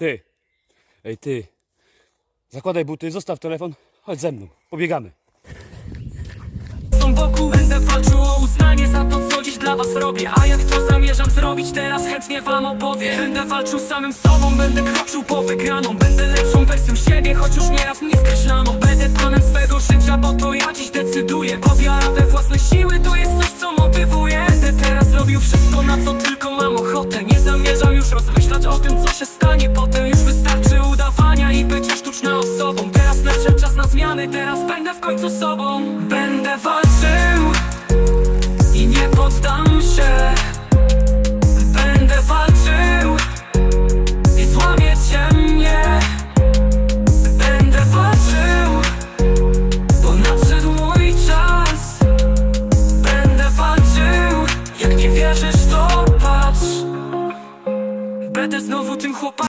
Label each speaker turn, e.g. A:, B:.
A: Ty. Ej, ty. Zakładaj buty, zostaw telefon. Chodź ze mną. Pobiegamy.
B: Są wokół, będę walczył o uznanie za to, co dziś dla was robię A jak to zamierzam zrobić, teraz chętnie wam opowiem Będę walczył samym sobą, będę kroczył po wygraną Będę lepszą wersją siebie, choć już nieraz mnie skreślano Będę panem swego życia, bo to ja dziś decyduję Bo wiara we własne siły to jest coś, co motywuje Będę teraz robił wszystko, na co tylko ochotę. Nie zamierzam już rozmyślać o tym, co się stanie potem. Już wystarczy udawania i bycie sztuczną osobą. Teraz nadszedł czas na zmiany, teraz będę w końcu sobą. Będę walczył wierzysz to patrz. Będę znowu tym chłopakiem